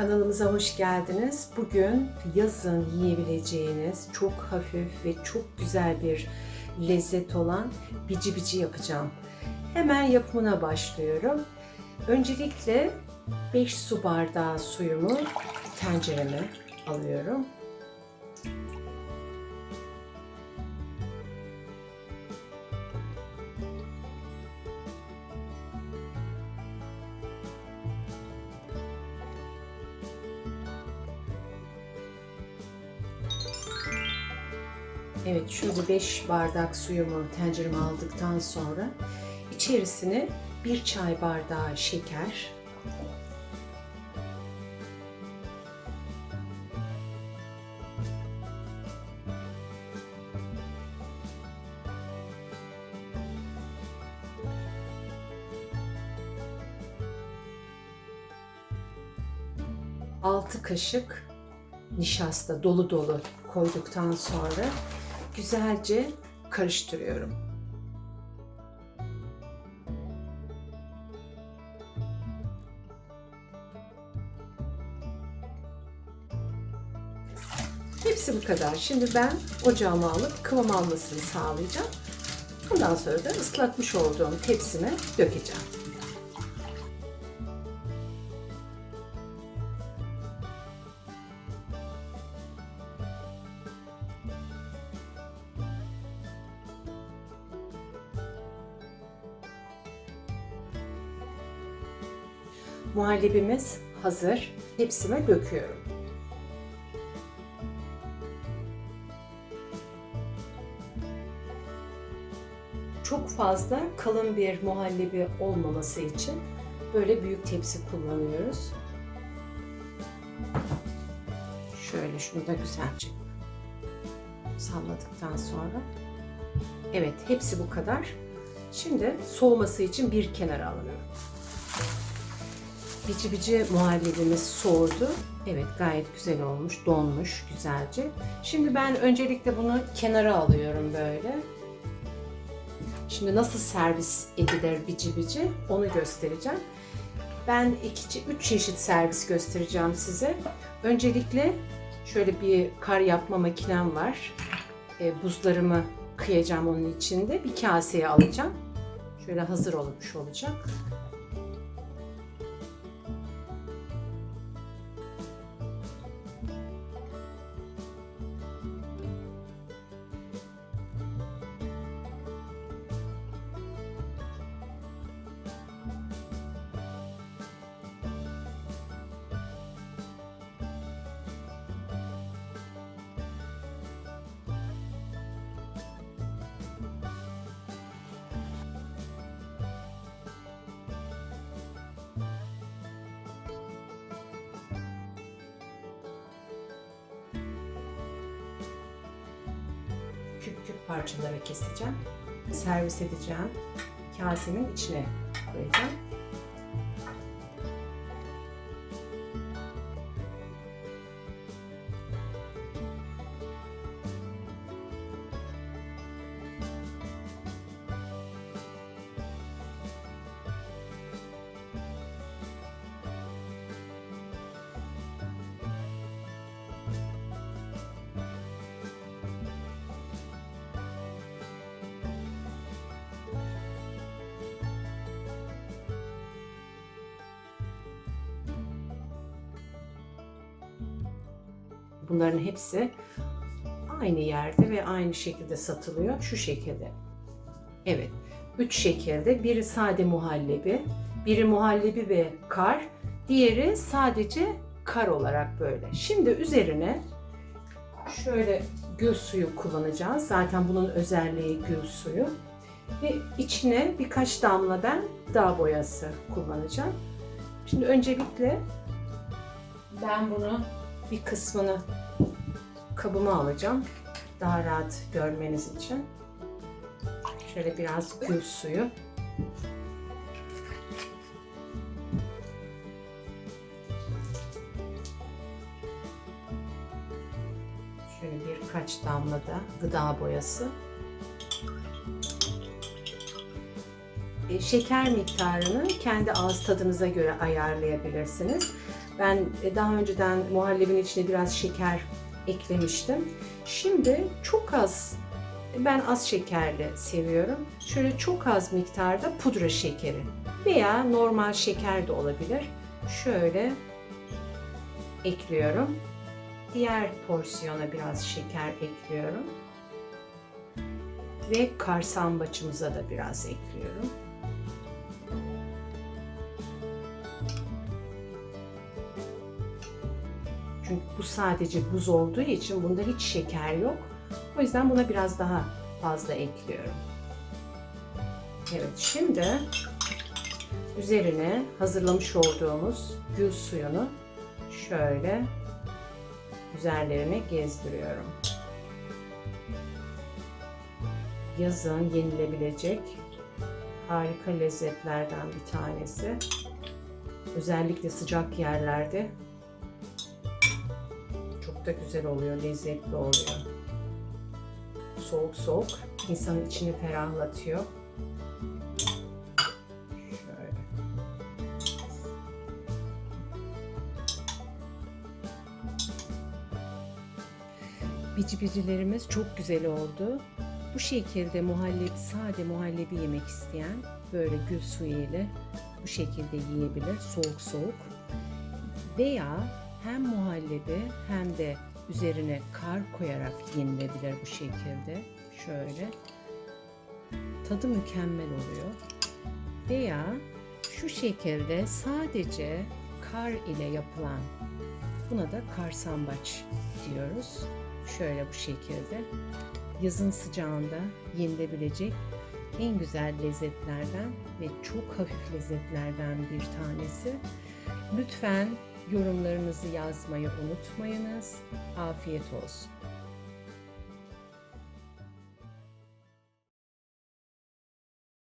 Kanalımıza hoş geldiniz. Bugün yazın yiyebileceğiniz çok hafif ve çok güzel bir lezzet olan bici bici yapacağım. Hemen yapımına başlıyorum. Öncelikle 5 su bardağı suyumu tencereme alıyorum. Evet şöyle 5 bardak suyumu tencereme aldıktan sonra içerisine bir çay bardağı şeker, altı kaşık nişasta dolu dolu koyduktan sonra güzelce karıştırıyorum. Hepsi bu kadar. Şimdi ben ocağıma alıp kıvam almasını sağlayacağım. Ondan sonra da ıslatmış olduğum tepsime dökeceğim. Muhallebimiz hazır. Tepsime döküyorum. Çok fazla kalın bir muhallebi olmaması için böyle büyük tepsi kullanıyoruz. Şöyle şunu da güzelce salladıktan sonra. Evet, hepsi bu kadar. Şimdi soğuması için bir kenara alıyorum. Bici bici muhallebimiz soğudu. Evet gayet güzel olmuş, donmuş güzelce. Şimdi ben öncelikle bunu kenara alıyorum böyle. Şimdi nasıl servis edilir bici bici onu göstereceğim. Ben iki, üç çeşit servis göstereceğim size. Öncelikle şöyle bir kar yapma makinem var. E, buzlarımı kıyacağım onun içinde. Bir kaseye alacağım. Şöyle hazır olmuş olacak. Küp parçalara keseceğim. Servis edeceğim. Kasemin içine koyacağım. Bunların hepsi aynı yerde ve aynı şekilde satılıyor. Şu şekilde. Evet. Üç şekilde. Biri sade muhallebi, biri muhallebi ve kar, diğeri sadece kar olarak böyle. Şimdi üzerine şöyle gül suyu kullanacağız. Zaten bunun özelliği gül suyu. Ve içine birkaç damla ben dağ boyası kullanacağım. Şimdi öncelikle ben bunu bir kısmını kabıma alacağım. Daha rahat görmeniz için. Şöyle biraz gül suyu. Şöyle birkaç damla da gıda boyası. E, şeker miktarını kendi ağız tadınıza göre ayarlayabilirsiniz. Ben e, daha önceden muhallebinin içine biraz şeker eklemiştim. Şimdi çok az, ben az şekerli seviyorum. Şöyle çok az miktarda pudra şekeri veya normal şeker de olabilir. Şöyle ekliyorum. Diğer porsiyona biraz şeker ekliyorum. Ve karsambaçımıza da biraz ekliyorum. Çünkü bu sadece buz olduğu için bunda hiç şeker yok. O yüzden buna biraz daha fazla ekliyorum. Evet şimdi üzerine hazırlamış olduğumuz gül suyunu şöyle üzerlerine gezdiriyorum. Yazın yenilebilecek harika lezzetlerden bir tanesi. Özellikle sıcak yerlerde da güzel oluyor, lezzetli oluyor. Soğuk soğuk insanın içini ferahlatıyor. Şöyle. Çok güzel oldu. Bu şekilde muhallebi, sade muhallebi yemek isteyen böyle gül suyu ile bu şekilde yiyebilir soğuk soğuk. Veya hem muhallebi hem de üzerine kar koyarak yenilebilir bu şekilde. Şöyle. Tadı mükemmel oluyor. Veya şu şekilde sadece kar ile yapılan buna da karsambaç diyoruz. Şöyle bu şekilde. Yazın sıcağında yenilebilecek en güzel lezzetlerden ve çok hafif lezzetlerden bir tanesi. Lütfen yorumlarınızı yazmayı unutmayınız. Afiyet olsun.